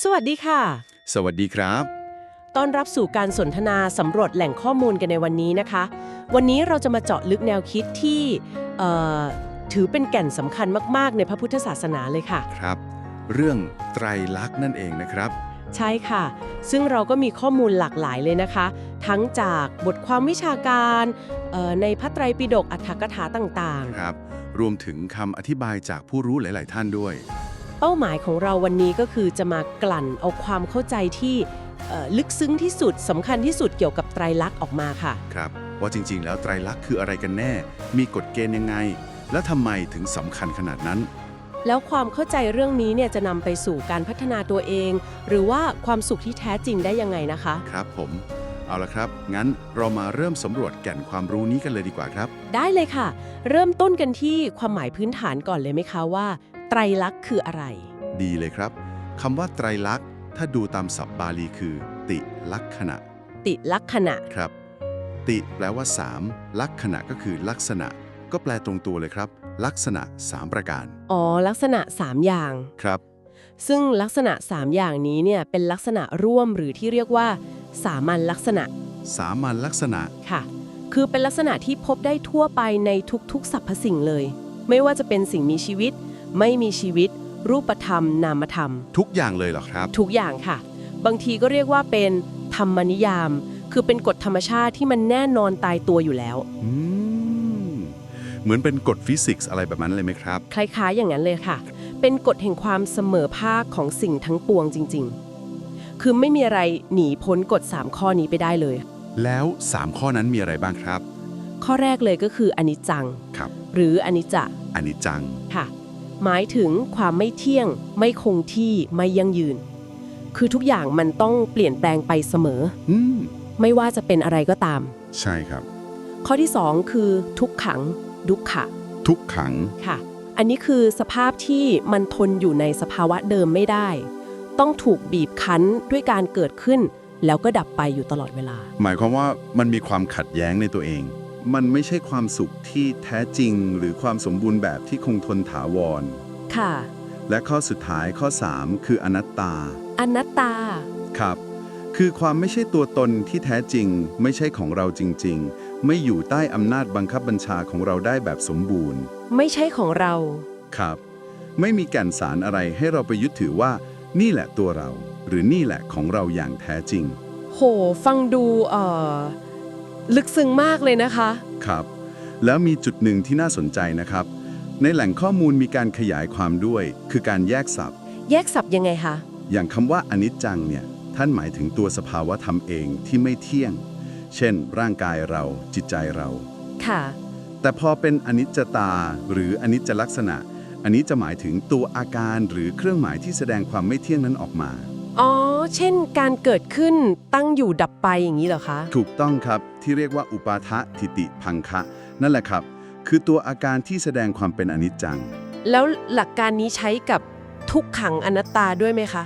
สวัสดีค่ะ สวัสดีครับ ต้อนรับสู่การสนทนาสำรวจแหล่งข้อมูลกันในวันนี้นะคะ วันนี้เราจะมาเจาะลึกแนวคิดที่เอ่อถือเป็นแก่นสำคัญมาก ๆ ในพระพุทธศาสนาเลยค่ะ ครับ เรื่องไตรลักษณ์นั่นเองนะครับ ใช่ค่ะ ซึ่งเราก็มีข้อมูลหลากหลายเลยนะคะ ทั้งจากบทความวิชาการเอ่อในพระไตรปิฎกอัฏฐกถาต่างครับ รวมถึงคำอธิบายจากผู้รู้หลาย ๆ ท่านด้วย ๆ เป้าหมายของเราวันนี้ก็คือจะมากลั่นเอาความเข้าใจที่เอ่อลึกซึ้งที่สุดสำคัญที่สุดเกี่ยวกับไตรลักษณ์ออกมาค่ะ ครับ ว่าจริงๆ แล้วไตรลักษณ์คืออะไรกันแน่ มีกฎเกณฑ์ยังไง และทำไมถึงสำคัญขนาดนั้น แล้วความเข้าใจเรื่องนี้เนี่ยจะนำไปสู่การพัฒนาตัวเอง หรือว่าความสุขที่แท้จริงได้ยังไงนะคะ ครับผม เอาละครับ งั้นเรามาเริ่มสำรวจแก่นความรู้นี้กันเลยดีกว่าครับ ได้เลยค่ะ เริ่มต้นกันที่ความหมายพื้นฐานก่อนเลยไหมคะว่า ไตรลักษณ์คืออะไร ดีเลยครับคำว่าไตรลักษณ์ ถ้าดูตามศัพท์บาลีคือ ติลักษณะ ติลักษณะ ครับ ติแปลว่า 3 ลักษณะก็คือลักษณะ ก็แปลตรงตัวเลยครับ ลักษณะ 3 ประการ อ๋อ ลักษณะ 3 อย่าง ครับ ซึ่งลักษณะ 3 อย่างนี้เนี่ยเป็นลักษณะร่วมหรือที่เรียกว่า สามัญลักษณะ สามัญลักษณะ ค่ะ คือเป็นลักษณะที่พบได้ทั่วไปในทุกๆสรรพสิ่งเลย ไม่ว่าจะเป็นสิ่งมีชีวิต ไม่มีชีวิต รูปธรรม นามธรรม ทุกอย่างเลยเหรอครับ ทุกอย่างค่ะ บางทีก็เรียกว่าเป็นธรรมนิยาม คือเป็นกฎธรรมชาติที่มันแน่นอนตายตัวอยู่แล้ว อืมเหมือนเป็นกฎฟิสิกส์อะไรแบบนั้นเลยไหมครับ คล้ายๆ อย่างนั้นเลยค่ะ เป็นกฎแห่งความเสมอภาคของสิ่งทั้งปวงจริง ๆ คือไม่มีอะไรหนีพ้นกฎ 3 ข้อนี้ไปได้เลย แล้ว 3 ข้อนั้นมีอะไรบ้างครับ ข้อแรกเลยก็คืออนิจจัง ครับ หรืออนิจจะ อันนี้จัง ค่ะ หมายถึงความไม่เที่ยง ไม่คงที่ไม่ยั่งยืน คือทุกอย่างมันต้องเปลี่ยนแปลงไปเสมอ อืม ไม่ว่าจะเป็นอะไรก็ตาม ใช่ครับ ข้อที่ 2 คือ ทุกขัง ดุขขะทุกขัง ค่ะ อันนี้คือสภาพที่มันทนอยู่ในสภาวะเดิมไม่ได้ ต้องถูกบีบคั้นด้วยการเกิดขึ้น แล้วก็ดับไปอยู่ตลอดเวลา หมายความว่ามันมีความขัดแย้งในตัวเอง มันไม่ใช่ความสุขที่แท้จริงหรือความสมบูรณ์แบบที่คงทนถาวร ค่ะ และข้อสุดท้ายข้อ 3 คืออนัตตา อนัตตา ครับ คือความไม่ใช่ตัวตนที่แท้จริง ไม่ใช่ของเราจริง ๆ ไม่อยู่ใต้อำนาจบังคับบัญชาของเราได้แบบสมบูรณ์ ไม่ใช่ของเรา ครับ ไม่มีแก่นสารอะไรให้เราไปยึดถือว่า นี่แหละตัวเรา หรือนี่แหละของเราอย่างแท้จริง โห ฟังดูเอ่อ ลึกซึ้งมากเลยนะคะ ครับ แล้วมีจุดหนึ่งที่น่าสนใจนะครับ ในแหล่งข้อมูลมีการขยายความด้วย คือการแยกศัพท์ แยกศัพท์ยังไงคะ อย่างคำว่าอนิจจังเนี่ย ท่านหมายถึงตัวสภาวะธรรมเองที่ไม่เที่ยง เช่น ร่างกายเรา จิตใจเรา ค่ะ แต่พอเป็นอนิจจตา หรืออนิจจลักษณะ อันนี้จะหมายถึงตัวอาการหรือเครื่องหมายที่แสดงความไม่เที่ยงนั้นออกมา อ๋อ เช่น การเกิดขึ้นตั้งอยู่ดับไปอย่างนี้เหรอคะ ถูกต้องครับ ที่เรียกว่าอุปาทะทิติพังคะ นั่นแหละครับ คือตัวอาการที่แสดงความเป็นอนิจจัง แล้วหลักการนี้ใช้กับทุกขังอนัตตาด้วยไหมคะ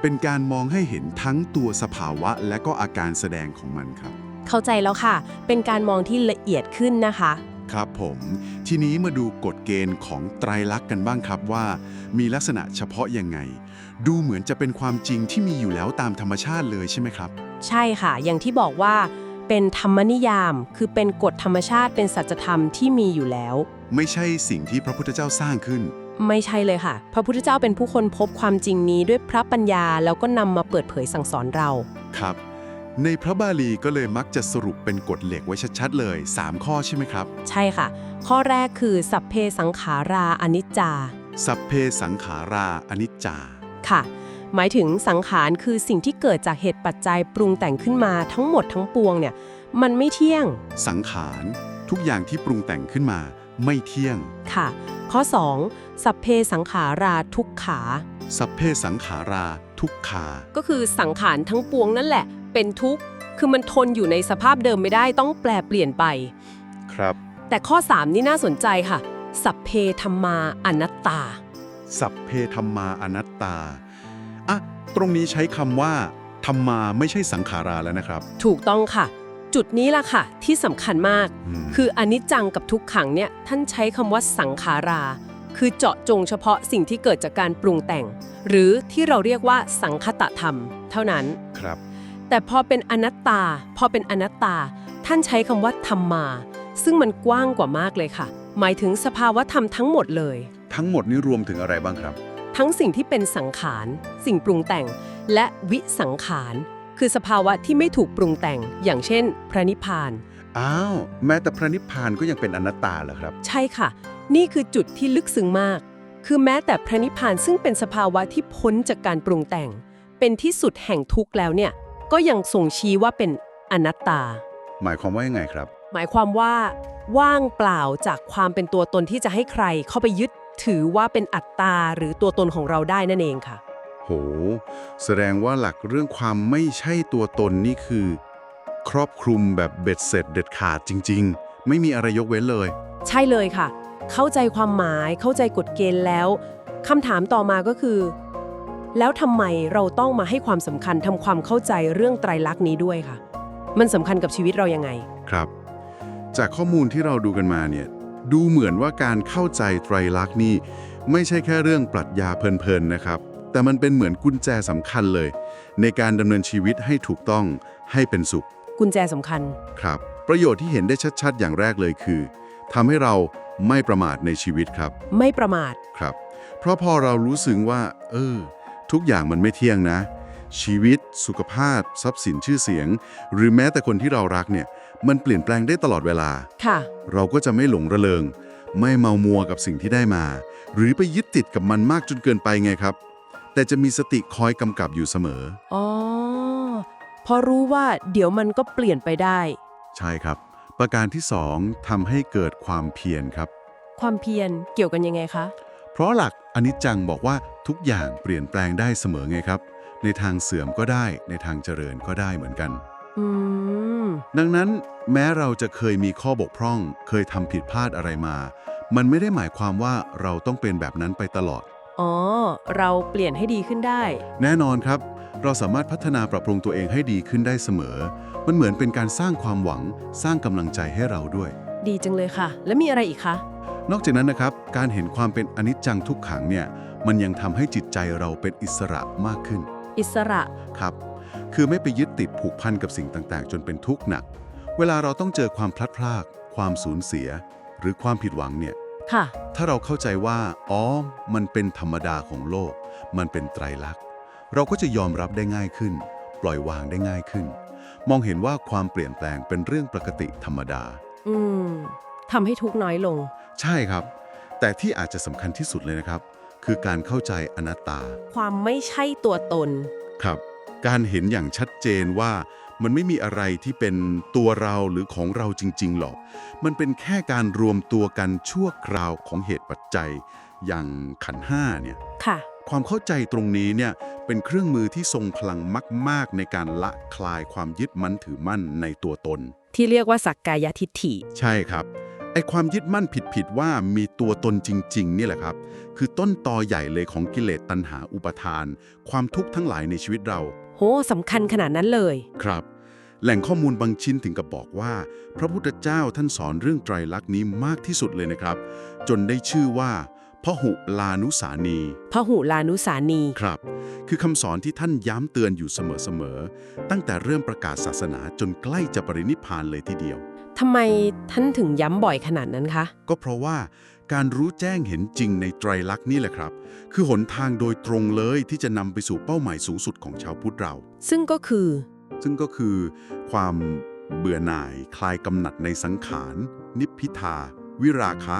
เป็นการมองให้เห็นทั้งตัวสภาวะและก็อาการแสดงของมันครับ เข้าใจแล้วค่ะ เป็นการมองที่ละเอียดขึ้นนะคะ ครับผม ทีนี้มาดูกฎเกณฑ์ของไตรลักษณ์กันบ้างครับว่า มีลักษณะเฉพาะยังไง ดูเหมือนจะเป็นความจริงที่มีอยู่แล้วตามธรรมชาติเลยใช่ไหมครับ ใช่ค่ะ อย่างที่บอกว่า เป็นธรรมนิยาม คือเป็นกฎธรรมชาติเป็นสัจธรรมที่มีอยู่แล้ว ไม่ใช่สิ่งที่พระพุทธเจ้าสร้างขึ้น ไม่ใช่เลยค่ะ พระพุทธเจ้าเป็นผู้คนพบความจริงนี้ด้วยพระปัญญาแล้วก็นำมาเปิดเผยสั่งสอนเรา ครับ ในพระบาลีก็เลยมักจะสรุปเป็นกฎเหล็กไว้ชัดๆเลย 3 ข้อใช่ไหมครับ ใช่ค่ะ ข้อแรกคือสัพเพสังขาราอนิจจา สัพเพสังขาราอนิจจาค่ะ หมายถึงสังขารคือสิ่งที่เกิดจากเหตุปัจจัยปรุงแต่งขึ้นมาทั้งหมดทั้งปวงเนี่ยมันไม่เที่ยง สังขารทุกอย่างที่ปรุงแต่งขึ้นมาไม่เที่ยง ค่ะ ข้อ 2 สัพเพสังขาราทุกขา สัพเพสังขาราทุกขา ก็คือสังขารทั้งปวงนั่นแหละ เป็นทุกข์ คือมันทนอยู่ในสภาพเดิมไม่ได้ต้องแปลเปลี่ยนไป ครับ แต่ข้อ 3 นี่น่าสนใจค่ะ สัพเพธรรมาอนัตตา สัพเพธรรมาอนัตตา อะ ตรงนี้ใช้คำว่าธรรมาไม่ใช่สังขาราแล้วนะครับ ถูกต้องค่ะ จุดนี้ล่ะค่ะ ที่สำคัญมากอืมคืออนิจจังกับทุกขังเนี่ยท่านใช้คำว่าสังขารา คือเจาะจงเฉพาะสิ่งที่เกิดจากการปรุงแต่ง หรือที่เราเรียกว่าสังคตธรรม เท่านั้นครับ แต่พอเป็นอนัตตา พอเป็นอนัตตา ท่านใช้คำว่าธรรมา ซึ่งมันกว้างกว่ามากเลยค่ะ หมายถึงสภาวะธรรมทั้งหมดเลย ทั้งหมดนี้รวมถึงอะไรบ้างครับ ทั้งสิ่งที่เป็นสังขาร สิ่งปรุงแต่ง และวิสังขาร คือสภาวะที่ไม่ถูกปรุงแต่ง อย่างเช่น พระนิพพาน อ้าว แม้แต่พระนิพพานก็ยังเป็นอนัตตาเหรอครับ ใช่ค่ะ นี่คือจุดที่ลึกซึ้งมาก คือแม้แต่พระนิพพานซึ่งเป็นสภาวะที่พ้นจากการปรุงแต่ง เป็นที่สุดแห่งทุกข์แล้วเนี่ย ก็ยังทรงชี้ว่าเป็นอนัตตา หมายความว่ายังไงครับ หมายความว่า ว่างเปล่าจากความเป็นตัวตนที่จะให้ใครเข้าไปยึด ถือว่าเป็นอัตตาหรือตัวตนของเราได้นั่นเองค่ะ โห แสดงว่าหลักเรื่องความไม่ใช่ตัวตนนี่คือ ครอบคลุมแบบเบ็ดเสร็จเด็ดขาดจริง ๆ ไม่มีอะไรยกเว้นเลย ใช่เลยค่ะ เข้าใจความหมายเข้าใจกฎเกณฑ์แล้วคำถามต่อมาก็คือ แล้วทำไมเราต้องมาให้ความสำคัญทำความเข้าใจเรื่องไตรลักษณ์นี้ด้วยค่ะ มันสำคัญกับชีวิตเรายังไง ครับ จากข้อมูลที่เราดูกันมาเนี่ย ดูเหมือนว่าการเข้าใจไตรลักษณ์นี่ไม่ใช่แค่เรื่องปรัชญาเพลินๆนะครับ แต่มันเป็นเหมือนกุญแจสำคัญเลย ในการดำเนินชีวิตให้ถูกต้องให้เป็นสุข กุญแจสำคัญ ครับ ประโยชน์ที่เห็นได้ชัดๆ อย่างแรกเลยคือทำให้เราไม่ประมาทในชีวิตครับ ไม่ประมาท ครับ เพราะพอเรารู้สึกว่า เออ ทุกอย่างมันไม่เที่ยงนะ ชีวิต สุขภาพ ทรัพย์สินชื่อเสียง หรือแม้แต่คนที่เรารักเนี่ย มันเปลี่ยนแปลงได้ตลอดเวลา ค่ะ เราก็จะไม่หลงระเริง ไม่เมามัวกับสิ่งที่ได้มา หรือไปยึดติดกับมันมากจนเกินไปไงครับ แต่จะมีสติคอยกำกับอยู่เสมอ อ๋อ พอรู้ว่าเดี๋ยวมันก็เปลี่ยนไปได้ ใช่ครับ ประการที่สองทำให้เกิดความเพียรครับ ความเพียรเกี่ยวกันยังไงคะ เพราะหลักอนิจจังบอกว่าทุกอย่างเปลี่ยนแปลงได้เสมอไงครับ ในทางเสื่อมก็ได้ ในทางเจริญก็ได้เหมือนกันอืม ดังนั้นแม้เราจะเคยมีข้อบกพร่อง เคยทำผิดพลาดอะไรมา มันไม่ได้หมายความว่าเราต้องเป็นแบบนั้นไปตลอด อ๋อ เราเปลี่ยนให้ดีขึ้นได้ แน่นอนครับ เราสามารถพัฒนาปรับปรุงตัวเองให้ดีขึ้นได้เสมอ มันเหมือนเป็นการสร้างความหวัง สร้างกำลังใจให้เราด้วย ดีจังเลยค่ะ แล้วมีอะไรอีกคะ นอกจากนั้นนะครับ การเห็นความเป็นอนิจจังทุกขังเนี่ย มันยังทำให้จิตใจเราเป็นอิสระมากขึ้น อิสระ ครับ คือไม่ไปยึดติดผูกพันกับสิ่งต่างๆ จนเป็นทุกข์หนัก เวลาเราต้องเจอความพลัดพราก ความสูญเสีย หรือความผิดหวังเนี่ย ค่ะ ถ้าเราเข้าใจว่า อ๋อ มันเป็นธรรมดาของโลก มันเป็นไตรลักษณ์ เราก็จะยอมรับได้ง่ายขึ้น ปล่อยวางได้ง่ายขึ้น มองเห็นว่าความเปลี่ยนแปลงเป็นเรื่องปกติธรรมดา อืมทำให้ทุกข์น้อยลง ใช่ครับ แต่ที่อาจจะสำคัญที่สุดเลยนะครับ คือการเข้าใจอนัตตา ความไม่ใช่ตัวตน ครับ การเห็นอย่างชัดเจนว่ามันไม่มีอะไรที่เป็นตัวเราหรือของเราจริง ๆ หรอก มันเป็นแค่การรวมตัวกันชั่วคราวของเหตุปัจจัยอย่างขันธ์ห้าเนี่ยค่ะ ความเข้าใจตรงนี้เนี่ยเป็นเครื่องมือที่ทรงพลังมาก ๆ ในการละคลายความยึดมั่นถือมั่นในตัวตน ที่เรียกว่าสักกายทิฏฐิ ใช่ครับไอ ความยึดมั่นผิดๆว่ามีตัวตนจริง ๆ นี่แหละครับ คือต้นตอใหญ่เลยของกิเลสตัณหาอุปทาน ความทุกข์ทั้งหลายในชีวิตเรา โหสำคัญขนาดนั้นเลย ครับ แหล่งข้อมูลบางชิ้นถึงกับบอกว่า พระพุทธเจ้าท่านสอนเรื่องไตรลักษณ์นี้มากที่สุดเลยนะครับ จนได้ชื่อว่าพหุลานุสานีพหุลานุสานีครับ คือคำสอนที่ท่านย้ำเตือนอยู่เสมอๆตั้งแต่เริ่มประกาศศาสนาจนใกล้จะปรินิพพานเลยทีเดียว ทำไมท่านถึงย้ำบ่อยขนาดนั้นคะ ก็เพราะว่าการรู้แจ้งเห็นจริงในไตรลักษณ์นี่แหละครับ คือหนทางโดยตรงเลยที่จะนำไปสู่เป้าหมายสูงสุดของชาวพุทธเรา ซึ่งก็คือ ซึ่งก็คือความเบื่อหน่ายคลายกำหนัดในสังขาร นิพพิทา วิราคะ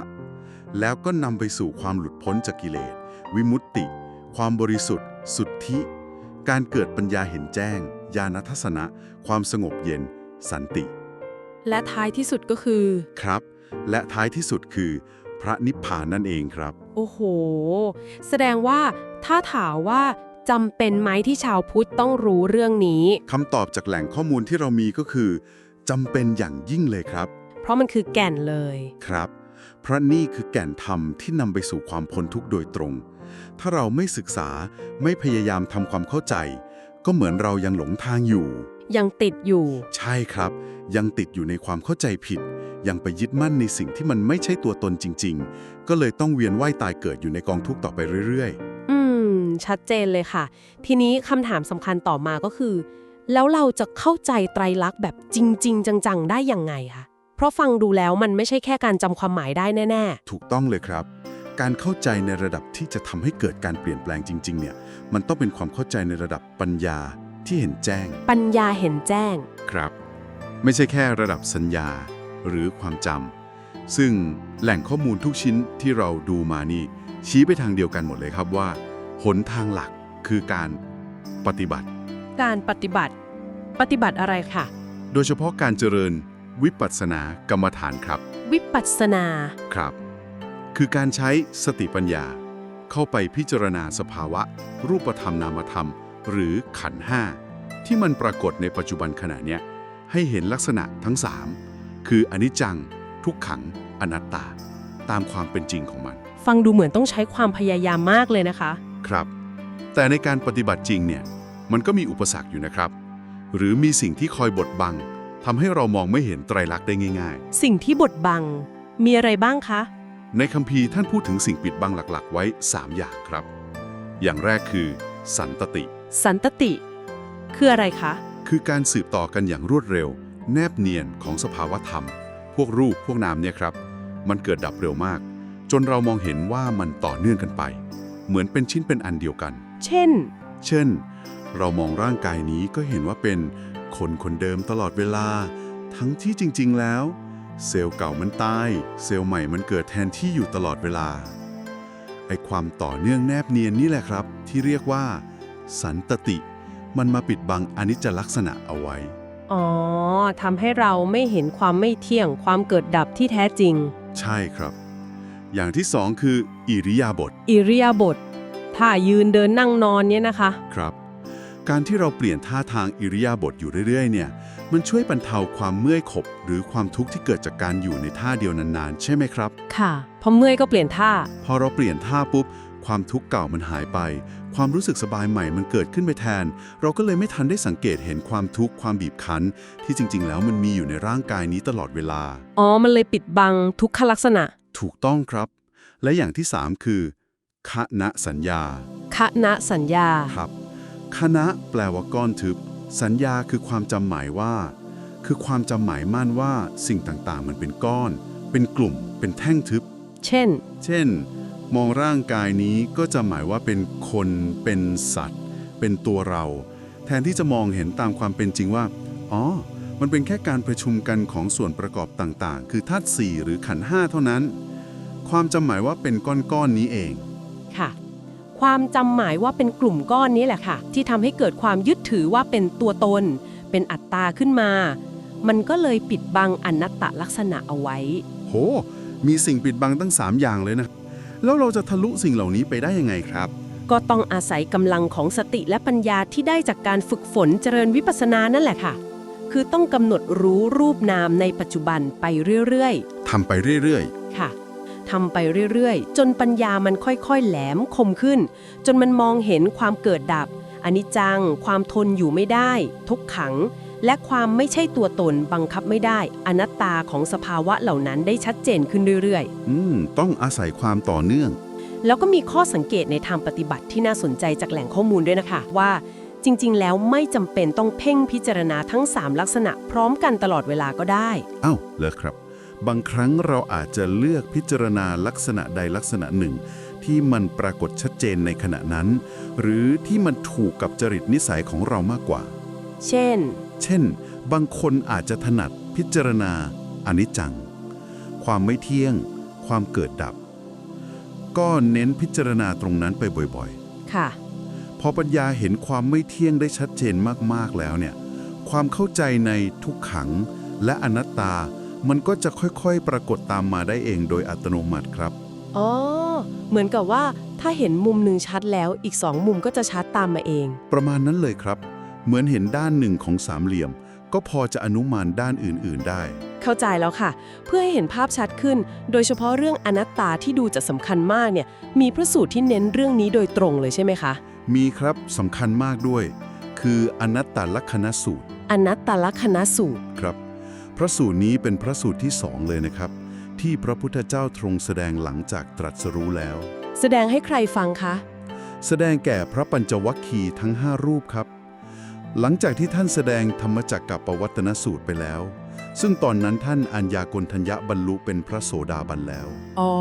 แล้วก็นำไปสู่ความหลุดพ้นจากกิเลส วิมุตติ ความบริสุทธิ์ สุทธิ การเกิดปัญญาเห็นแจ้ง ญาณทัศนะ ความสงบเย็น สันติ และท้ายที่สุดก็คือ ครับ และท้ายที่สุดคือ พระนิพพานนั่นเองครับ โอ้โห แสดงว่าถ้าถามว่าจำเป็นไหมที่ชาวพุทธต้องรู้เรื่องนี้ คำตอบจากแหล่งข้อมูลที่เรามีก็คือจำเป็นอย่างยิ่งเลยครับ เพราะมันคือแก่นเลย ครับ เพราะนี่คือแก่นธรรมที่นำไปสู่ความพ้นทุกข์โดยตรง ถ้าเราไม่ศึกษาไม่พยายามทำความเข้าใจ ก็เหมือนเรายังหลงทางอยู่ ยังติดอยู่ ใช่ครับ ยังติดอยู่ในความเข้าใจผิด ยังไปยึดมั่นในสิ่งที่มันไม่ใช่ตัวตนจริง ๆ ก็เลยต้องเวียนว่ายตายเกิดอยู่ในกองทุกข์ต่อไปเรื่อยอืม ชัดเจนเลยค่ะ ทีนี้คำถามสำคัญต่อมาก็คือ แล้วเราจะเข้าใจไตรลักษณ์แบบจริง ๆ จัง ๆ ได้ยังไงคะเพราะฟังดูแล้วมันไม่ใช่แค่การจำความหมายได้แน่ๆ ถูกต้องเลยครับการเข้าใจในระดับที่จะทำให้เกิดการเปลี่ยนแปลงจริง ๆ เนี่ย มันต้องเป็นความเข้าใจในระดับปัญญา ที่เห็นแจ้งๆปัญญาเห็นแจ้ง ครับ ไม่ใช่แค่ระดับสัญญาหรือความจำซึ่งแหล่งข้อมูลทุกชิ้นที่เราดูมานี่ ชี้ไปทางเดียวกันหมดเลยครับว่า หนทางหลักคือการปฏิบัติ การปฏิบัติ ปฏิบัติอะไรค่ะ โดยเฉพาะการเจริญวิปัสสนากรรมฐานครับ วิปัสสนา ครับ คือการใช้สติปัญญาเข้าไปพิจารณาสภาวะ รูปธรรมนามธรรม หรือขันธ์ห้าที่มันปรากฏในปัจจุบันขณะเนี้ยให้เห็นลักษณะทั้ง 3 คืออนิจจัง ทุกขัง อนัตตา ตามความเป็นจริงของมัน ฟังดูเหมือนต้องใช้ความพยายามมากเลยนะคะ ครับ แต่ในการปฏิบัติจริงเนี่ยมันก็มีอุปสรรคอยู่นะครับ หรือมีสิ่งที่คอยบดบังทำให้เรามองไม่เห็นไตรลักษณ์ได้ง่ายๆสิ่งที่บดบัง มีอะไรบ้างคะในคัมภีร์ท่านพูดถึงสิ่งปิดบังหลักๆ ไว้ 3 อย่างครับ อย่างแรกคือ สันตติ สันตติ คืออะไรคะ คือการสืบต่อกันอย่างรวดเร็ว แนบเนียนของสภาวธรรม พวกรูปพวกนามเนี่ยครับ มันเกิดดับเร็วมาก จนเรามองเห็นว่ามันต่อเนื่องกันไป เหมือนเป็นชิ้นเป็นอันเดียวกัน เช่น เช่น เรามองร่างกายนี้ก็เห็นว่าเป็นคนคนเดิมตลอดเวลา ทั้งที่จริง ๆ แล้ว เซลล์เก่ามันตาย เซลล์ใหม่มันเกิดแทนที่อยู่ตลอดเวลาไอความต่อเนื่องแนบเนียนนี่แหละครับ ที่เรียกว่า สันตติ มันมาปิดบังอนิจจลักษณะเอาไว้ อ๋อทำให้เราไม่เห็นความไม่เที่ยงความเกิดดับที่แท้จริง ใช่ครับ อย่างที่สองคือ อิริยาบถอิริยาบถถ้ายืนเดินนั่งนอนเนี่ยนะคะ ครับ การที่เราเปลี่ยนท่าทางอิริยาบถอยู่เรื่อยๆ เนี่ย มันช่วยบรรเทาความเมื่อยขบ หรือความทุกข์ที่เกิดจากการอยู่ในท่าเดียวนานๆ ใช่ไหมครับ ค่ะ พอเมื่อยก็เปลี่ยนท่า พอเราเปลี่ยนท่าปุ๊บ ความทุกข์เก่ามันหายไป ความรู้สึกสบายใหม่มันเกิดขึ้นไปแทน เราก็เลยไม่ทันได้สังเกตเห็นความทุกข์ความบีบคั้น ที่จริง ๆ แล้วมันมีอยู่ในร่างกายนี้ตลอดเวลา อ๋อ มันเลยปิดบังทุกขลักษณะ ถูกต้องครับ และอย่างที่ 3 คือคณะสัญญาคณะสัญญา ครับคณะแปลว่าก้อนทึบ สัญญาคือความจำหมายว่า คือความจำหมายมั่นว่าสิ่งต่างๆ มันเป็นก้อน เป็นกลุ่ม เป็นแท่งทึบ เช่น เช่น มองร่างกายนี้ก็จะหมายว่าเป็นคนเป็นสัตว์ เป็นตัวเรา แทนที่จะมองเห็นตามความเป็นจริงว่า อ๋อ มันเป็นแค่การประชุมกันของส่วนประกอบต่างๆ คือธาตุสี่หรือขันธ์ห้าเท่านั้น ความจำหมายว่าเป็นก้อนๆนี้เอง ค่ะ ความจำหมายว่าเป็นกลุ่มก้อนนี้แหละค่ะ ที่ทำให้เกิดความยึดถือว่าเป็นตัวตน เป็นอัตตาขึ้นมา มันก็เลยปิดบังอนัตตลักษณะเอาไว้ โห มีสิ่งปิดบังตั้ง 3 อย่างเลยนะ แล้วเราจะทะลุสิ่งเหล่านี้ไปได้ยังไงครับ ก็ต้องอาศัยกำลังของสติและปัญญาที่ได้จากการฝึกฝนเจริญวิปัสสนานั่นแหละค่ะ คือต้องกำหนดรู้รูปนามในปัจจุบันไปเรื่อยทำไปเรื่อยๆ ค่ะทำไปเรื่อยๆ จนปัญญามันค่อยๆ แหลมคมขึ้น จนมันมองเห็นความเกิดดับอนิจจัง ความทนอยู่ไม่ได้ ทุกขัง และความไม่ใช่ตัวตนบังคับไม่ได้ อนัตตาของสภาวะเหล่านั้นได้ชัดเจนขึ้นเรื่อยๆๆอืม ต้องอาศัยความต่อเนื่องแล้วก็มีข้อสังเกตในทางปฏิบัติที่น่าสนใจจากแหล่งข้อมูลด้วยนะคะ ว่าจริง ๆ แล้วไม่จำเป็นต้องเพ่งพิจารณาทั้ง 3 ลักษณะพร้อมกันตลอดเวลาก็ได้ เอ้าเลิกครับ บางครั้งเราอาจจะเลือกพิจารณาลักษณะใดลักษณะหนึ่ง ที่มันปรากฏชัดเจนในขณะนั้น หรือที่มันถูกกับจริตนิสัยของเรามากกว่า เช่น เช่น บางคนอาจจะถนัดพิจารณาอนิจจัง ความไม่เที่ยง ความเกิดดับ ก็เน้นพิจารณาตรงนั้นไปบ่อยค่ะๆพอปัญญาเห็นความไม่เที่ยงได้ชัดเจนมากๆแล้วเนี่ย ความเข้าใจในทุกขังและอนัตตา มันก็จะค่อยๆ ปรากฏตามมาได้เองโดยอัตโนมัติครับ อ๋อ เหมือนกับว่าถ้าเห็นมุมหนึ่งชัดแล้วอีกสองมุมก็จะชัดตามมาเอง ประมาณนั้นเลยครับ เหมือนเห็นด้านหนึ่งของสามเหลี่ยม ก็พอจะอนุมานด้านอื่น ๆ ได้ เข้าใจแล้วค่ะ เพื่อให้เห็นภาพชัดขึ้น โดยเฉพาะเรื่องอนัตตาที่ดูจะสำคัญมากเนี่ย มีพระสูตรที่เน้นเรื่องนี้โดยตรงเลยใช่ไหมคะ มีครับสำคัญมากด้วย คืออนัตตลักษณสูตร อนัตตลักษณสูตรครับพพระสูตรนี้เป็นพระสูตรที่สองเลยนะครับ ที่พระพุทธเจ้าทรงแสดงหลังจากตรัสรู้แล้ว แสดงให้ใครฟังคะ แสดงแก่พระปัญจวัคคีย์ทั้ง 5 รูปครับ หลังจากที่ท่านแสดงธรรมจักรกับปวัตนสูตรไปแล้ว ซึ่งตอนนั้นท่านอัญญากลทัญญะบรรลุเป็นพระโสดาบันแล้ว อ๋อ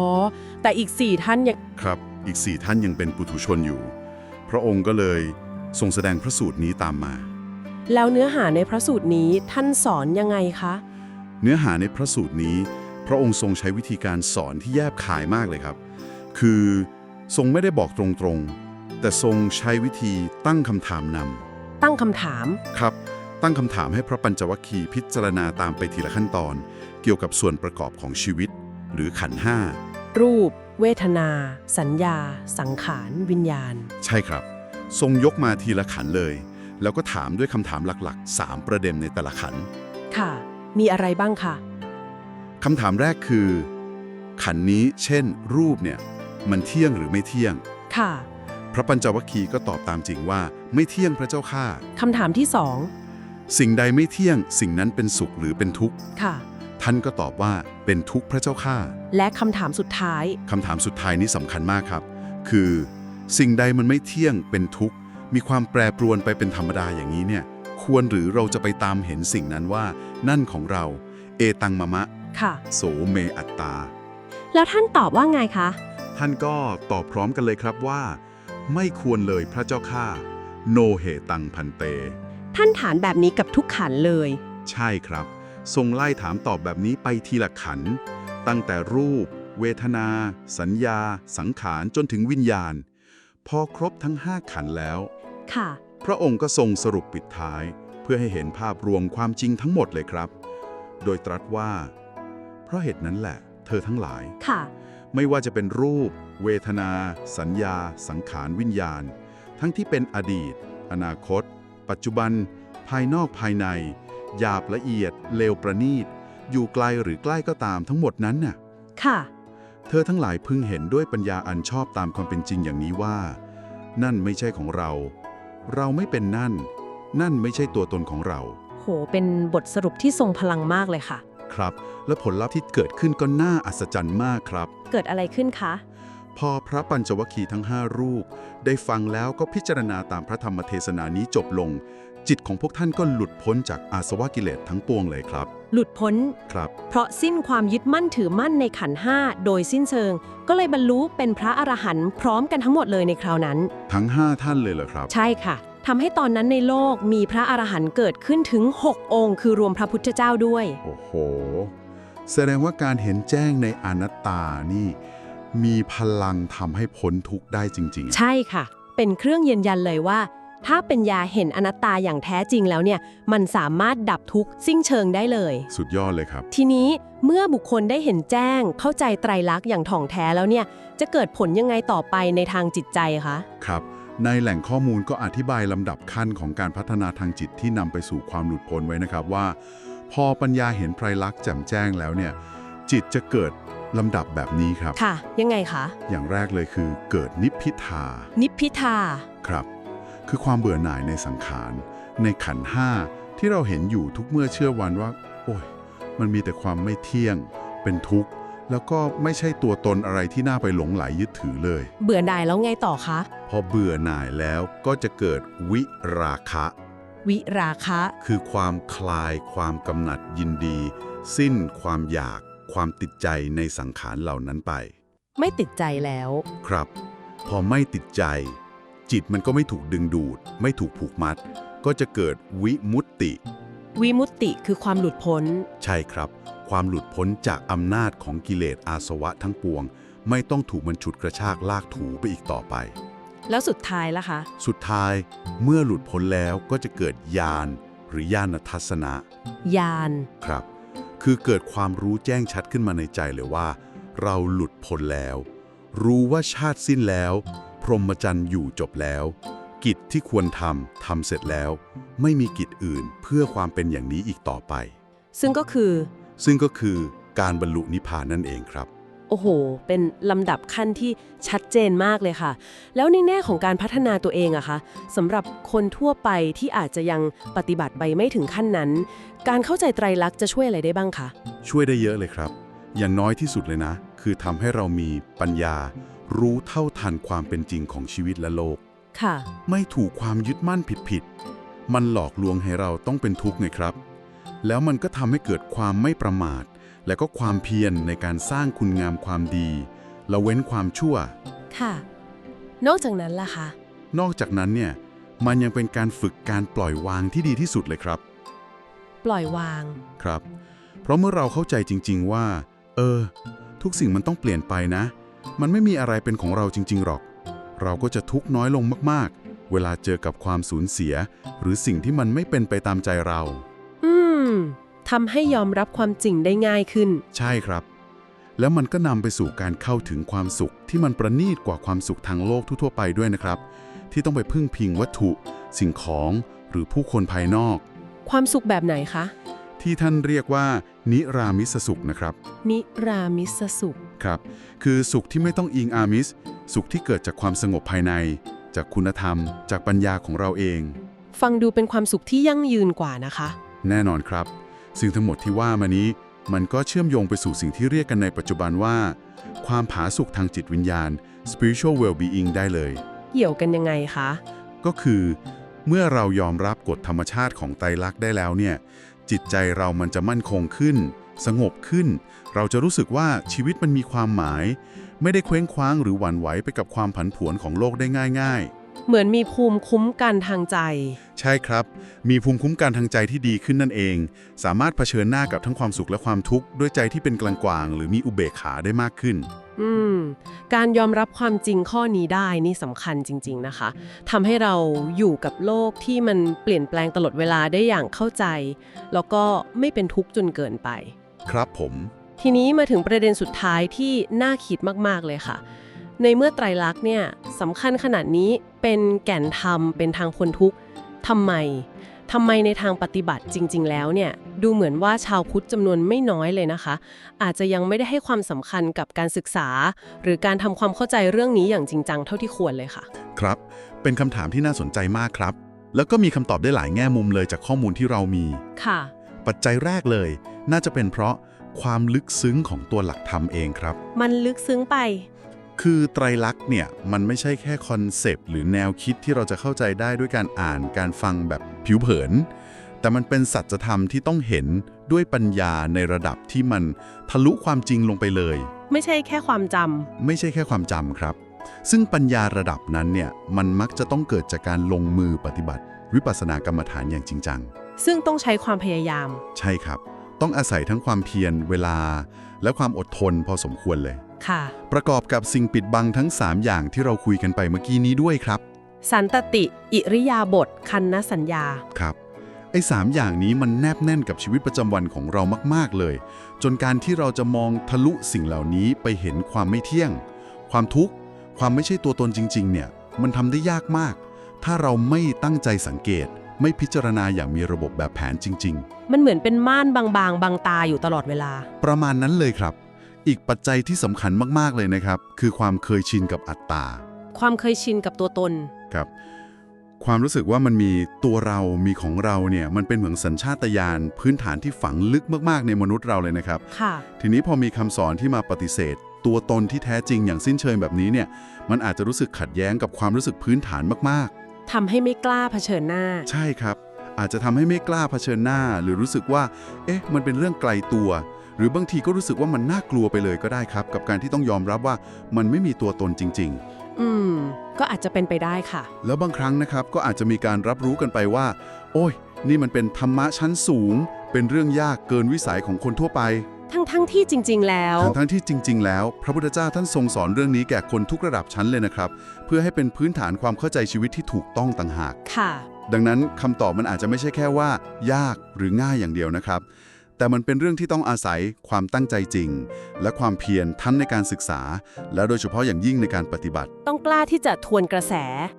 แต่อีกสี่ท่านยังครับ อีกสี่ท่านยังเป็นปุถุชนอยู่ พระองค์ก็เลยทรงแสดงพระสูตรนี้ตามมา แล้วเนื้อหาในพระสูตรนี้ท่านสอนยังไงคะ เนื้อหาในพระสูตรนี้ พระองค์ทรงใช้วิธีการสอนที่แยบขายมากเลยครับ คือทรงไม่ได้บอกตรงๆ แต่ทรงใช้วิธีตั้งคำถามนำ ตั้งคำถาม ครับ ตั้งคำถามให้พระปัญจวัคคีย์พิจารณาตามไปทีละขั้นตอน เกี่ยวกับส่วนประกอบของชีวิต หรือขันธ์ห้ารูป เวทนา สัญญา สังขาร วิญญาณ ใช่ครับ ทรงยกมาทีละขันธ์เลย แล้วก็ถามด้วยคำถามหลักๆ 3 ประเด็นในแต่ละขันธ์ค่ะ มีอะไรบ้างคะคำถามแรกคือ ขันธ์นี้ เช่น รูปเนี่ย มันเที่ยงหรือไม่เที่ยง ค่ะ พระปัญจวัคคีย์ก็ตอบตามจริงว่า ไม่เที่ยงพระเจ้าข้าคำถามที่สองสิ่งใดไม่เที่ยง สิ่งนั้นเป็นสุขหรือเป็นทุกข์ค่ะ ท่านก็ตอบว่าเป็นทุกข์พระเจ้าข้าและคำถามสุดท้ายคำถามสุดท้ายนี้สำคัญมากครับ คือ สิ่งใดมันไม่เที่ยงเป็นทุกข์มีความแปรปรวนไปเป็นธรรมดาอย่างนี้เนี่ย ควรหรือเราจะไปตามเห็นสิ่งนั้นว่า นั่นของเรา เอตังมะมะค่ะ โสเมอัตตา แล้วท่านตอบว่าไงคะ ท่านก็ตอบพร้อมกันเลยครับว่า ไม่ควรเลยพระเจ้าข้า โนเหตังพันเต ท่านถามแบบนี้กับทุกขันเลย ใช่ครับ ทรงไล่ถามตอบแบบนี้ไปทีละขัน ตั้งแต่รูป เวทนา สัญญา สังขารจนถึงวิญญาณ พอครบทั้งห้าขันแล้ว ค่ะ พระองค์ก็ทรงสรุปปิดท้าย เพื่อให้เห็นภาพรวมความจริงทั้งหมดเลยครับ โดยตรัสว่า เพราะเหตุนั้นแหละ เธอทั้งหลาย ค่ะ ไม่ว่าจะเป็นรูป เวทนา สัญญา สังขารวิญญาณ ทั้งที่เป็นอดีต อนาคต ปัจจุบัน ภายนอกภายใน หยาบละเอียด เลวประณีต อยู่ไกลหรือใกล้ก็ตามทั้งหมดนั้นน่ะ ค่ะ เธอทั้งหลายพึงเห็นด้วยปัญญาอันชอบตามความเป็นจริงอย่างนี้ว่า นั่นไม่ใช่ของเรา เราไม่เป็นนั่น นั่นไม่ใช่ตัวตนของเรา โห เป็นบทสรุปที่ทรงพลังมากเลยค่ะ ครับ และผลลัพธ์ที่เกิดขึ้นก็น่าอัศจรรย์มากครับ เกิดอะไรขึ้นคะ พอพระปัญจวัคคีย์ทั้ง 5 รูป ได้ฟังแล้วก็พิจารณาตามพระธรรมเทศนานี้จบลง จิตของพวกท่านก็หลุดพ้นจากอาสวะกิเลสทั้งปวงเลยครับ หลุดพ้น ครับ เพราะสิ้นความยึดมั่นถือมั่นในขันธ์ห้าโดยสิ้นเชิง ก็เลยบรรลุเป็นพระอรหันต์พร้อมกันทั้งหมดเลยในคราวนั้น ทั้ง 5 ท่านเลยเหรอครับ ใช่ค่ะทำให้ตอนนั้นในโลกมีพระอรหันต์เกิดขึ้นถึง 6 องค์ คือรวมพระพุทธเจ้าด้วย โอ้โห แสดงว่าการเห็นแจ้งในอนัตตานี่ มีพลังทำให้พ้นทุกข์ได้จริงใช่ค่ะ เป็นเครื่องยืนยันเลยว่า ถ้าเป็นยาเห็นอนัตตาอย่างแท้จริงแล้วเนี่ย มันสามารถดับทุกข์สิ้นเชิงได้เลยๆสุดยอดเลยครับ ทีนี้เมื่อบุคคลได้เห็นแจ้ง เข้าใจไตรลักษณ์อย่างถ่องแท้แล้วเนี่ย จะเกิดผลยังไงต่อไปในทางจิตใจคะ ครับ ในแหล่งข้อมูลก็อธิบายลำดับขั้นของการพัฒนาทางจิตที่นำไปสู่ความหลุดพ้นไว้นะครับว่า พอปัญญาเห็นไพรลักษณ์แจ่มแจ้งแล้วเนี่ย จิตจะเกิด ลำดับแบบนี้ครับ ค่ะ ยังไงคะ อย่างแรกเลยคือเกิดนิพพิทา นิพพิทา ครับ คือความเบื่อหน่ายในสังขาร ในขันธ์ห้าที่เราเห็นอยู่ทุกเมื่อเชื่อวันว่า โอ้ย มันมีแต่ความไม่เที่ยง เป็นทุกข์ แล้วก็ไม่ใช่ตัวตนอะไรที่น่าไปหลงไหลยึดถือเลย เบื่อหน่ายแล้วไงต่อคะ พอเบื่อหน่ายแล้วก็จะเกิดวิราคะ วิราคะ คือความคลายความกำหนัดยินดี สิ้นความอยาก ความติดใจในสังขารเหล่านั้นไป ไม่ติดใจแล้ว ครับ พอไม่ติดใจ จิตมันก็ไม่ถูกดึงดูด ไม่ถูกผูกมัด ก็จะเกิดวิมุตติ วิมุตติคือความหลุดพ้น ใช่ครับ ความหลุดพ้นจากอำนาจของกิเลสอาสวะทั้งปวง ไม่ต้องถูกมันฉุดกระชากลากถูไปอีกต่อไป แล้วสุดท้ายล่ะคะ สุดท้ายเมื่อหลุดพ้นแล้วก็จะเกิดญาณหรือญาณทัศนะ ยาน ครับ คือเกิดความรู้แจ้งชัดขึ้นมาในใจเลยว่า เราหลุดพ้นแล้ว รู้ว่าชาติสิ้นแล้ว พรหมจรรย์อยู่จบแล้ว กิจที่ควรทำทำเสร็จแล้ว ไม่มีกิจอื่นเพื่อความเป็นอย่างนี้อีกต่อไป ซึ่งก็คือ ซึ่งก็คือการบรรลุนิพพานนั่นเองครับ โอ้โห เป็นลำดับขั้นที่ชัดเจนมากเลยค่ะ แล้วในแง่ของการพัฒนาตัวเองอะคะสำหรับคนทั่วไปที่อาจจะยังปฏิบัติไปไม่ถึงขั้นนั้น การเข้าใจไตรลักษณ์จะช่วยอะไรได้บ้างคะ ช่วยได้เยอะเลยครับ อย่างน้อยที่สุดเลยนะ คือทำให้เรามีปัญญา รู้เท่าทันความเป็นจริงของชีวิตและโลก ค่ะ ไม่ถูกความยึดมั่นผิดๆ มันหลอกลวงให้เราต้องเป็นทุกข์ไงครับ แล้วมันก็ทำให้เกิดความไม่ประมาท และก็ความเพียรในการสร้างคุณงามความดีละเว้นความชั่ว ค่ะ นอกจากนั้นล่ะคะ นอกจากนั้นเนี่ยมันยังเป็นการฝึกการปล่อยวางที่ดีที่สุดเลยครับ ปล่อยวาง ครับ เพราะเมื่อเราเข้าใจจริง ๆ ว่า เออ ทุกสิ่งมันต้องเปลี่ยนไปนะ มันไม่มีอะไรเป็นของเราจริง ๆ หรอก เราก็จะทุกข์น้อยลงมากๆ เวลาเจอกับความสูญเสีย หรือสิ่งที่มันไม่เป็นไปตามใจเรา อืม ทำให้ยอมรับความจริงได้ง่ายขึ้น ใช่ครับ แล้วมันก็นำไปสู่การเข้าถึงความสุขที่มันประณีตกว่าความสุขทางโลกทั่วๆไปด้วยนะครับ ที่ต้องไปพึ่งพิงวัตถุ สิ่งของหรือผู้คนภายนอก ความสุขแบบไหนคะ ที่ท่านเรียกว่า นิรามิสสุขนะครับ นิรามิสสุข ครับ คือสุขที่ไม่ต้องอิงอามิส สุขที่เกิดจากความสงบภายใน จากคุณธรรม จากปัญญาของเราเอง ฟังดูเป็นความสุขที่ยั่งยืนกว่านะคะ แน่นอนครับ ซึ่งทั้งหมดที่ว่ามานี้ มันก็เชื่อมโยงไปสู่สิ่งที่เรียกกันในปัจจุบันว่า ความผาสุกทางจิตวิญญาณ spiritual well-being ได้เลย เกี่ยวกันยังไงคะ ก็คือเมื่อเรายอมรับกฎธรรมชาติของไตรลักษณ์ได้แล้วเนี่ย จิตใจเรามันจะมั่นคงขึ้น สงบขึ้น เราจะรู้สึกว่าชีวิตมันมีความหมาย ไม่ได้เคว้งคว้างหรือหวั่นไหวไปกับความผันผวนของโลกได้ง่าย เหมือนมีภูมิคุ้มกันทางใจๆใช่ครับ มีภูมิคุ้มกันทางใจที่ดีขึ้นนั่นเอง สามารถเผชิญหน้ากับทั้งความสุขและความทุกข์ด้วยใจที่เป็นกลางๆหรือมีอุเบกขาได้มากขึ้น อืม การยอมรับความจริงข้อนี้ได้นี่สำคัญจริง ๆนะคะทำให้เราอยู่กับโลกที่มันเปลี่ยนแปลงตลอดเวลาได้อย่างเข้าใจ แล้วก็ไม่เป็นทุกข์จนเกินไป ครับผม ทีนี้มาถึงประเด็นสุดท้ายที่น่าคิดมากๆเลยค่ะ ในเมื่อไตรลักษณ์เนี่ยสำคัญขนาดนี้เป็นแก่นธรรมเป็นทางคนทุกข์ทำไมทำไมในทางปฏิบัติจริง ๆ แล้วเนี่ยดูเหมือนว่าชาวพุทธจำนวนไม่น้อยเลยนะคะ อาจจะยังไม่ได้ให้ความสำคัญกับการศึกษา หรือการทำความเข้าใจเรื่องนี้อย่างจริงจังเท่าที่ควรเลยค่ะ ครับ เป็นคำถามที่น่าสนใจมากครับ แล้วก็มีคำตอบได้หลายแง่มุมเลยจากข้อมูลที่เรามีค่ะ ปัจจัยแรกเลย น่าจะเป็นเพราะความลึกซึ้งของตัวหลักธรรมเองครับ มันลึกซึ้งไป คือไตรลักษณ์เนี่ยมันไม่ใช่แค่คอนเซปต์หรือแนวคิดที่เราจะเข้าใจได้ด้วยการอ่านการฟังแบบผิวเผิน แต่มันเป็นสัจธรรมที่ต้องเห็นด้วยปัญญาในระดับที่มันทะลุความจริงลงไปเลย ไม่ใช่แค่ความจำไม่ใช่แค่ความจำครับ ซึ่งปัญญาระดับนั้นเนี่ยมันมักจะต้องเกิดจากการลงมือปฏิบัติ วิปัสสนากรรมฐานอย่างจริงจัง ซึ่งต้องใช้ความพยายาม ใช่ครับ ต้องอาศัยทั้งความเพียรเวลา และความอดทนพอสมควรเลย ค่ะ ประกอบกับสิ่งปิดบังทั้ง 3 อย่างที่เราคุยกันไปเมื่อกี้นี้ด้วยครับ สันตติ อิริยาบถคันนสัญญา ครับ ไอ้สามอย่างนี้มันแนบแน่นกับชีวิตประจำวันของเรามาก ๆ เลย จนการที่เราจะมองทะลุสิ่งเหล่านี้ไปเห็นความไม่เที่ยง ความทุกข์ ความไม่ใช่ตัวตนจริง ๆ เนี่ย มันทำได้ยากมาก ถ้าเราไม่ตั้งใจสังเกต ไม่พิจารณาอย่างมีระบบแบบแผนจริง ๆ มันเหมือนเป็นม่านบางๆบางตาอยู่ตลอดเวลา ประมาณนั้นเลยครับ อีกปัจจัยที่สำคัญมาก ๆ เลยนะครับ คือความเคยชินกับอัตตา ความเคยชินกับตัวตน ครับ ความรู้สึกว่ามันมีตัวเรามีของเราเนี่ยมันเป็นเหมือนสัญชาตญาณพื้นฐานที่ฝังลึกมากๆ ในมนุษย์เราเลยนะครับ ค่ะ ทีนี้พอมีคำสอนที่มาปฏิเสธ ตัวตนที่แท้จริงอย่างสิ้นเชิงแบบนี้เนี่ยมันอาจจะรู้สึกขัดแย้งกับความรู้สึกพื้นฐานมากทำให้ไม่กล้าเผชิญหน้า ๆ ใช่ครับ อาจจะทำให้ไม่กล้าเผชิญหน้า หรือรู้สึกว่า เอ๊ะ มันเป็นเรื่องไกลตัว หรือบางทีก็รู้สึกว่ามันน่ากลัวไปเลยก็ได้ครับ กับการที่ต้องยอมรับว่ามันไม่มีตัวตนจริง ๆ อืม ก็อาจจะเป็นไปได้ค่ะ แล้วบางครั้งนะครับก็อาจจะมีการรับรู้กันไปว่า โอ้ย นี่มันเป็นธรรมะชั้นสูง เป็นเรื่องยากเกินวิสัยของคนทั่วไป ทั้งทั้งๆที่จริง ๆ แล้ว ทั้งทั้งที่จริง ๆ แล้ว พระพุทธเจ้าท่านทรงสอนเรื่องนี้แก่คนทุกระดับชั้นเลยนะครับ เพื่อให้เป็นพื้นฐานความเข้าใจชีวิตที่ถูกต้องต่างหาก ค่ะ ดังนั้นคำตอบมันอาจจะไม่ใช่แค่ว่า ยากหรือง่ายอย่างเดียวนะครับ แต่มันเป็นเรื่องที่ต้องอาศัยความตั้งใจจริง และความเพียรทั้งในการศึกษา และโดยเฉพาะอย่างยิ่งในการปฏิบัติ ต้องกล้าที่จะทวนกระแส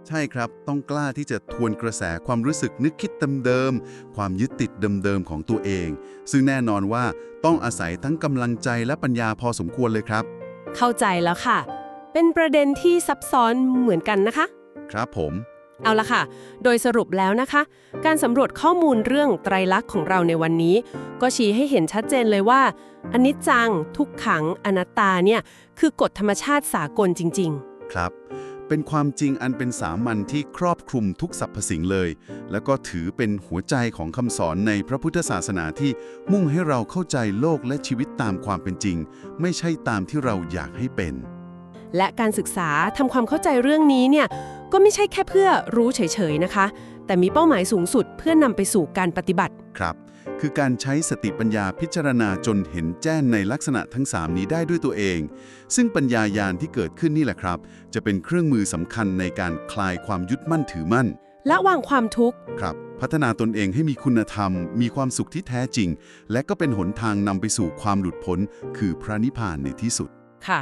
ใช่ครับ ต้องกล้าที่จะทวนกระแสความรู้สึกนึกคิดเดิมๆความยึดติดเดิมๆของตัวเอง ซึ่งแน่นอนว่าต้องอาศัยทั้งกำลังใจและปัญญาพอสมควรเลยครับ เข้าใจแล้วค่ะ เป็นประเด็นที่ซับซ้อนเหมือนกันนะคะ ครับผม เอาละค่ะ โดยสรุปแล้วนะคะ การสำรวจข้อมูลเรื่องไตรลักษณ์ของเราในวันนี้ ก็ชี้ให้เห็นชัดเจนเลยว่าอนิจจัง ทุกขัง อนัตตาเนี่ยคือกฎธรรมชาติสากลจริงครับ เป็นความจริงอันเป็นสามัญที่ครอบคลุมทุกสรรพสิ่งเลย แล้วก็ถือเป็นหัวใจของคำสอนในพระพุทธศาสนาที่มุ่งให้เราเข้าใจโลกและชีวิตตามความเป็นจริง ไม่ใช่ตามที่เราอยากให้เป็นๆและการศึกษาทำความเข้าใจเรื่องนี้เนี่ย ก็ไม่ใช่แค่เพื่อรู้เฉยๆนะคะ แต่มีเป้าหมายสูงสุดเพื่อนำไปสู่การปฏิบัติ ครับ คือการใช้สติปัญญาพิจารณาจนเห็นแจ้งในลักษณะทั้ง 3 นี้ได้ด้วยตัวเอง ซึ่งปัญญายาณที่เกิดขึ้นนี่แหละครับ จะเป็นเครื่องมือสำคัญในการคลายความยึดมั่นถือมั่น และวางความทุกข์ ครับ พัฒนาตนเองให้มีคุณธรรม มีความสุขที่แท้จริง และก็เป็นหนทางนำไปสู่ความหลุดพ้น คือพระนิพพานในที่สุด ค่ะ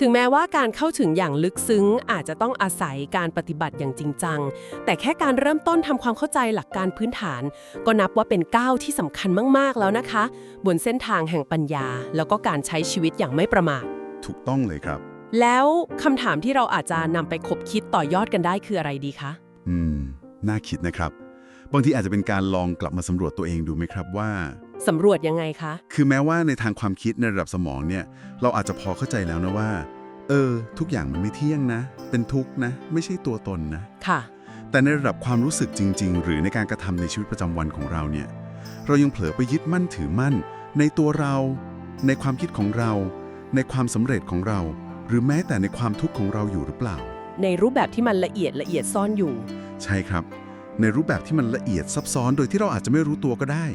ถึงแม้ว่าการเข้าถึงอย่างลึกซึ้งอาจจะต้องอาศัยการปฏิบัติอย่างจริงจัง แต่แค่การเริ่มต้นทำความเข้าใจหลักการพื้นฐาน ก็นับว่าเป็นก้าวที่สำคัญมาก ๆ แล้วนะคะ บนเส้นทางแห่งปัญญา แล้วก็การใช้ชีวิตอย่างไม่ประมาท ถูกต้องเลยครับ แล้วคำถามที่เราอาจจะนำไปคบคิดต่อยอดกันได้คืออะไรดีคะ อืม น่าคิดนะครับ บางทีอาจจะเป็นการลองกลับมาสำรวจตัวเองดูไหมครับว่า สำรวจยังไงคะ คือแม้ว่าในทางความคิดในระดับสมองเนี่ย เราอาจจะพอเข้าใจแล้วนะว่า เออ ทุกอย่างมันไม่เที่ยงนะ เป็นทุกข์นะ ไม่ใช่ตัวตนนะ ค่ะ แต่ในระดับความรู้สึกจริง ๆ หรือในการกระทำในชีวิตประจำวันของเราเนี่ย เรายังเผลอไปยึดมั่นถือมั่น ในตัวเรา ในความคิดของเรา ในความสำเร็จของเรา หรือแม้แต่ในความทุกข์ของเราอยู่หรือเปล่า ในรูปแบบที่มันละเอียดละเอียดซ่อนอยู่ ใช่ครับ ในรูปแบบที่มันละเอียดซับซ้อนโดยที่เราอาจจะไม่รู้ตัวก็ได้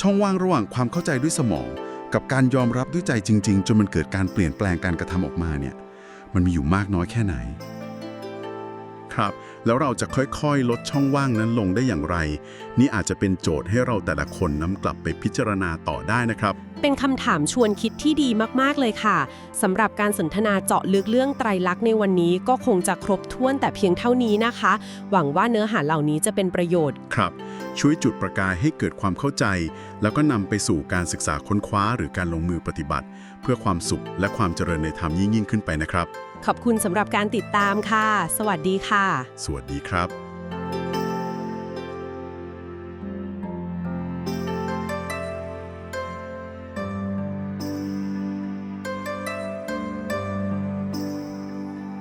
ช่องว่างระหว่างความเข้าใจด้วยสมอง กับการยอมรับด้วยใจจริง ๆ จนมันเกิดการเปลี่ยนแปลงการกระทำออกมาเนี่ยมันมีอยู่มากน้อยแค่ไหน ครับ แล้วเราจะค่อยๆ ลดช่องว่างนั้นลงได้อย่างไร นี่อาจจะเป็นโจทย์ให้เราแต่ละคนนำกลับไปพิจารณาต่อได้นะครับ เป็นคำถามชวนคิดที่ดีมากๆเลยค่ะสำหรับการสนทนาเจาะลึกเรื่องไตรลักษณ์ในวันนี้ก็คงจะครบถ้วนแต่เพียงเท่านี้นะคะ หวังว่าเนื้อหาเหล่านี้จะเป็นประโยชน์ ครับ ช่วยจุดประกายให้เกิดความเข้าใจ แล้วก็นำไปสู่การศึกษาค้นคว้าหรือการลงมือปฏิบัติ เพื่อความสุขและความเจริญในธรรมยิ่งยิ่งขึ้นไปนะครับ ขอบคุณสำหรับการติดตามค่ะ สวัสดีค่ะ สวัสดีครับ